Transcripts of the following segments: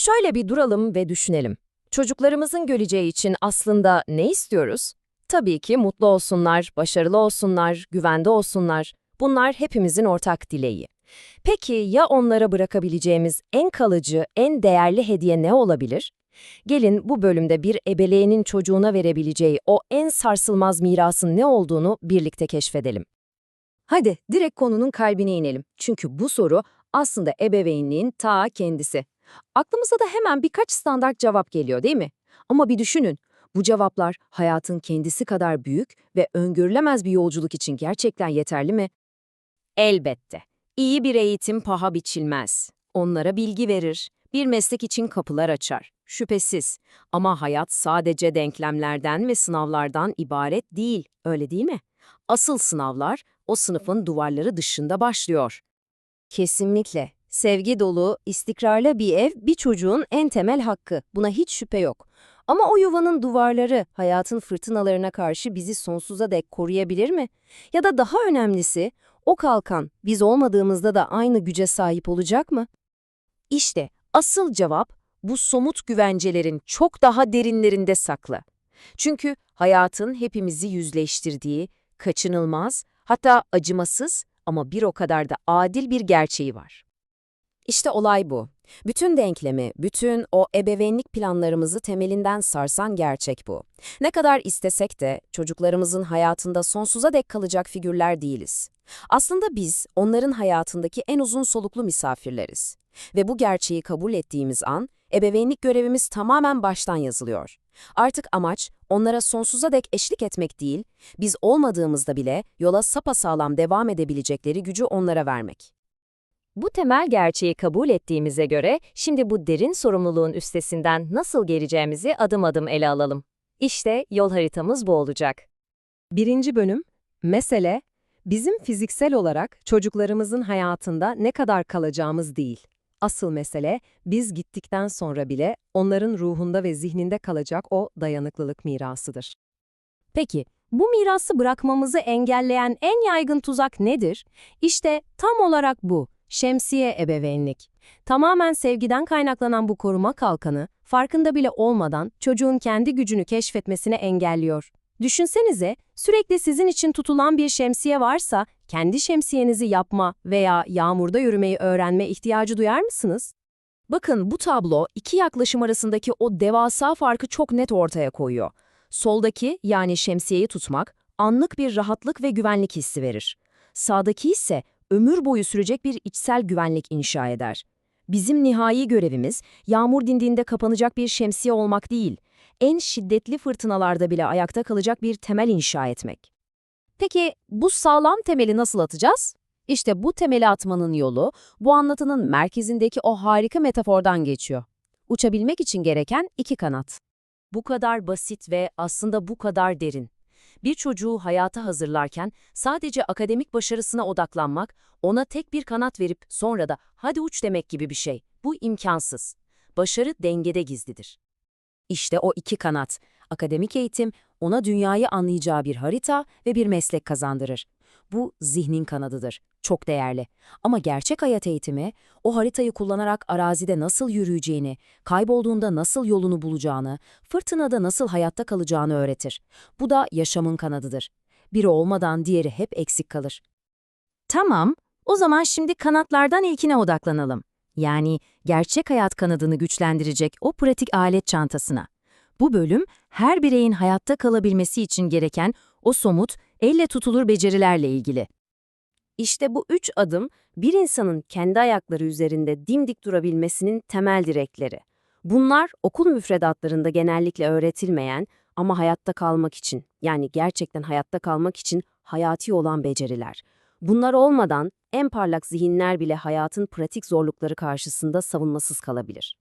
Şöyle bir duralım ve düşünelim. Çocuklarımızın geleceği için aslında ne istiyoruz? Tabii ki mutlu olsunlar, başarılı olsunlar, güvende olsunlar. Bunlar hepimizin ortak dileği. Peki ya onlara bırakabileceğimiz en kalıcı, en değerli hediye ne olabilir? Gelin bu bölümde bir ebeveynin çocuğuna verebileceği o en sarsılmaz mirasın ne olduğunu birlikte keşfedelim. Hadi direkt konunun kalbine inelim. Çünkü bu soru aslında ebeveynliğin ta kendisi. Aklımıza da hemen birkaç standart cevap geliyor değil mi? Ama bir düşünün. Bu cevaplar hayatın kendisi kadar büyük ve öngörülemez bir yolculuk için gerçekten yeterli mi? Elbette. İyi bir eğitim paha biçilmez. Onlara bilgi verir, bir meslek için kapılar açar. Şüphesiz. Ama hayat sadece denklemlerden ve sınavlardan ibaret değil, öyle değil mi? Asıl sınavlar o sınıfın duvarları dışında başlıyor. Kesinlikle. Sevgi dolu, istikrarlı bir ev bir çocuğun en temel hakkı. Buna hiç şüphe yok. Ama o yuvanın duvarları hayatın fırtınalarına karşı bizi sonsuza dek koruyabilir mi? Ya da daha önemlisi, o kalkan biz olmadığımızda da aynı güce sahip olacak mı? İşte asıl cevap bu somut güvencelerin çok daha derinlerinde saklı. Çünkü hayatın hepimizi yüzleştirdiği, kaçınılmaz, hatta acımasız ama bir o kadar da adil bir gerçeği var. İşte olay bu. Bütün denklemi, bütün o ebeveynlik planlarımızı temelinden sarsan gerçek bu. Ne kadar istesek de çocuklarımızın hayatında sonsuza dek kalacak figürler değiliz. Aslında biz onların hayatındaki en uzun soluklu misafirleriz. Ve bu gerçeği kabul ettiğimiz an ebeveynlik görevimiz tamamen baştan yazılıyor. Artık amaç onlara sonsuza dek eşlik etmek değil, biz olmadığımızda bile yola sapasağlam devam edebilecekleri gücü onlara vermek. Bu temel gerçeği kabul ettiğimize göre şimdi bu derin sorumluluğun üstesinden nasıl geleceğimizi adım adım ele alalım. İşte yol haritamız bu olacak. Birinci bölüm, mesele, bizim fiziksel olarak çocuklarımızın hayatında ne kadar kalacağımız değil. Asıl mesele, biz gittikten sonra bile onların ruhunda ve zihninde kalacak o dayanıklılık mirasıdır. Peki, bu mirası bırakmamızı engelleyen en yaygın tuzak nedir? İşte tam olarak bu, şemsiye ebeveynlik. Tamamen sevgiden kaynaklanan bu koruma kalkanı, farkında bile olmadan çocuğun kendi gücünü keşfetmesine engelliyor. Düşünsenize, sürekli sizin için tutulan bir şemsiye varsa, kendi şemsiyenizi yapma veya yağmurda yürümeyi öğrenme ihtiyacı duyar mısınız? Bakın bu tablo iki yaklaşım arasındaki o devasa farkı çok net ortaya koyuyor. Soldaki yani şemsiyeyi tutmak anlık bir rahatlık ve güvenlik hissi verir. Sağdaki ise ömür boyu sürecek bir içsel güvenlik inşa eder. Bizim nihai görevimiz yağmur dindiğinde kapanacak bir şemsiye olmak değil, en şiddetli fırtınalarda bile ayakta kalacak bir temel inşa etmek. Peki bu sağlam temeli nasıl atacağız? İşte bu temeli atmanın yolu bu anlatının merkezindeki o harika metafordan geçiyor. Uçabilmek için gereken iki kanat. Bu kadar basit ve aslında bu kadar derin. Bir çocuğu hayata hazırlarken sadece akademik başarısına odaklanmak, ona tek bir kanat verip sonra da hadi uç demek gibi bir şey. Bu imkansız. Başarı dengede gizlidir. İşte o iki kanat. Akademik eğitim ona dünyayı anlayacağı bir harita ve bir meslek kazandırır. Bu zihnin kanadıdır. Çok değerli. Ama gerçek hayat eğitimi, o haritayı kullanarak arazide nasıl yürüyeceğini, kaybolduğunda nasıl yolunu bulacağını, fırtınada nasıl hayatta kalacağını öğretir. Bu da yaşamın kanadıdır. Biri olmadan diğeri hep eksik kalır. Tamam, o zaman şimdi kanatlardan ilkine odaklanalım. Yani gerçek hayat kanadını güçlendirecek o pratik alet çantasına. Bu bölüm, her bireyin hayatta kalabilmesi için gereken o somut, elle tutulur becerilerle ilgili. İşte bu üç adım, bir insanın kendi ayakları üzerinde dimdik durabilmesinin temel direkleri. Bunlar okul müfredatlarında genellikle öğretilmeyen ama hayatta kalmak için, yani gerçekten hayatta kalmak için hayati olan beceriler. Bunlar olmadan en parlak zihinler bile hayatın pratik zorlukları karşısında savunmasız kalabilir.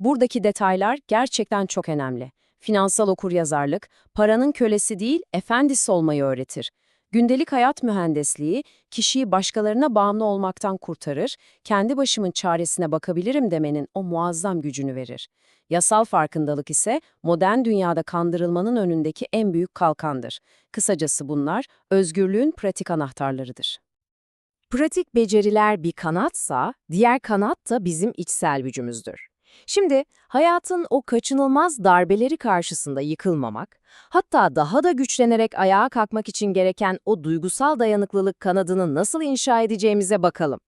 Buradaki detaylar gerçekten çok önemli. Finansal okuryazarlık, paranın kölesi değil, efendisi olmayı öğretir. Gündelik hayat mühendisliği, kişiyi başkalarına bağımlı olmaktan kurtarır, kendi başımın çaresine bakabilirim demenin o muazzam gücünü verir. Yasal farkındalık ise modern dünyada kandırılmanın önündeki en büyük kalkandır. Kısacası bunlar özgürlüğün pratik anahtarlarıdır. Pratik beceriler bir kanatsa, diğer kanat da bizim içsel gücümüzdür. Şimdi hayatın o kaçınılmaz darbeleri karşısında yıkılmamak, hatta daha da güçlenerek ayağa kalkmak için gereken o duygusal dayanıklılık kanadını nasıl inşa edeceğimize bakalım.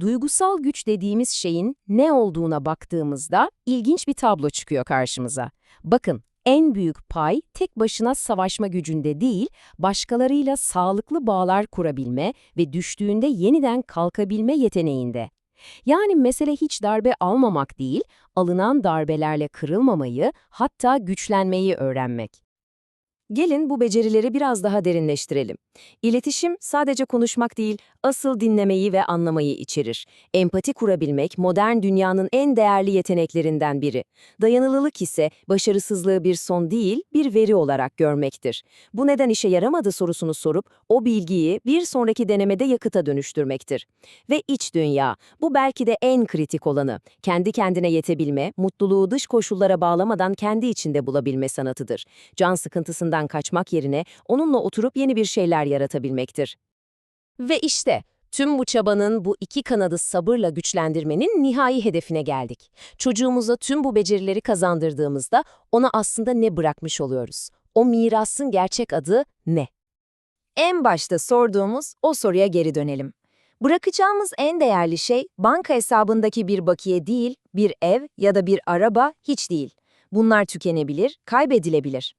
Duygusal güç dediğimiz şeyin ne olduğuna baktığımızda ilginç bir tablo çıkıyor karşımıza. Bakın, en büyük pay tek başına savaşma gücünde değil, başkalarıyla sağlıklı bağlar kurabilme ve düştüğünde yeniden kalkabilme yeteneğinde. Yani mesele hiç darbe almamak değil, alınan darbelerle kırılmamayı, hatta güçlenmeyi öğrenmek. Gelin bu becerileri biraz daha derinleştirelim. İletişim sadece konuşmak değil, asıl dinlemeyi ve anlamayı içerir. Empati kurabilmek modern dünyanın en değerli yeteneklerinden biri. Dayanıklılık ise başarısızlığı bir son değil, bir veri olarak görmektir. Bu neden işe yaramadı sorusunu sorup o bilgiyi bir sonraki denemede yakıta dönüştürmektir. Ve iç dünya, bu belki de en kritik olanı. Kendi kendine yetebilme, mutluluğu dış koşullara bağlamadan kendi içinde bulabilme sanatıdır. Can sıkıntısından kaçmak yerine onunla oturup yeni bir şeyler yaratabilmektir. Ve işte tüm bu çabanın bu iki kanadı sabırla güçlendirmenin nihai hedefine geldik. Çocuğumuza tüm bu becerileri kazandırdığımızda ona aslında ne bırakmış oluyoruz? O mirasın gerçek adı ne? En başta sorduğumuz o soruya geri dönelim. Bırakacağımız en değerli şey banka hesabındaki bir bakiye değil, bir ev ya da bir araba hiç değil. Bunlar tükenebilir, kaybedilebilir.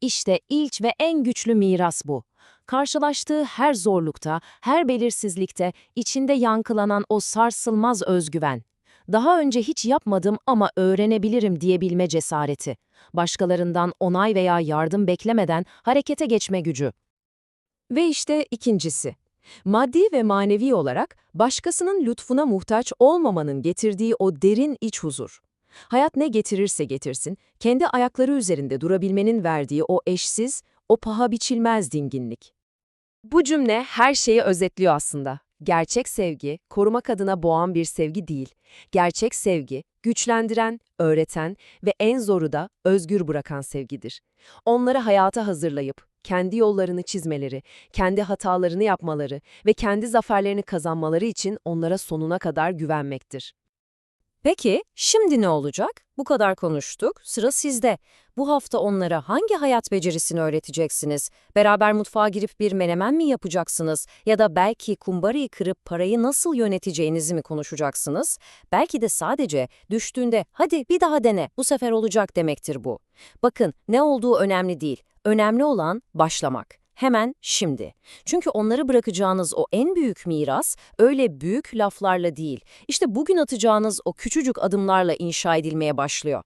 İşte ilk ve en güçlü miras bu. Karşılaştığı her zorlukta, her belirsizlikte içinde yankılanan o sarsılmaz özgüven. Daha önce hiç yapmadım ama öğrenebilirim diyebilme cesareti. Başkalarından onay veya yardım beklemeden harekete geçme gücü. Ve işte ikincisi. Maddi ve manevi olarak başkasının lütfuna muhtaç olmamanın getirdiği o derin iç huzur. Hayat ne getirirse getirsin, kendi ayakları üzerinde durabilmenin verdiği o eşsiz, o paha biçilmez dinginlik. Bu cümle her şeyi özetliyor aslında. Gerçek sevgi, korumak adına boğan bir sevgi değil. Gerçek sevgi, güçlendiren, öğreten ve en zoru da özgür bırakan sevgidir. Onları hayata hazırlayıp, kendi yollarını çizmeleri, kendi hatalarını yapmaları ve kendi zaferlerini kazanmaları için onlara sonuna kadar güvenmektir. Peki, şimdi ne olacak? Bu kadar konuştuk, sıra sizde. Bu hafta onlara hangi hayat becerisini öğreteceksiniz? Beraber mutfağa girip bir menemen mi yapacaksınız? Ya da belki kumbarayı kırıp parayı nasıl yöneteceğinizi mi konuşacaksınız? Belki de sadece düştüğünde hadi bir daha dene, bu sefer olacak demektir bu. Bakın, ne olduğu önemli değil. Önemli olan başlamak. Hemen şimdi. Çünkü onları bırakacağınız o en büyük miras öyle büyük laflarla değil, işte bugün atacağınız o küçücük adımlarla inşa edilmeye başlıyor.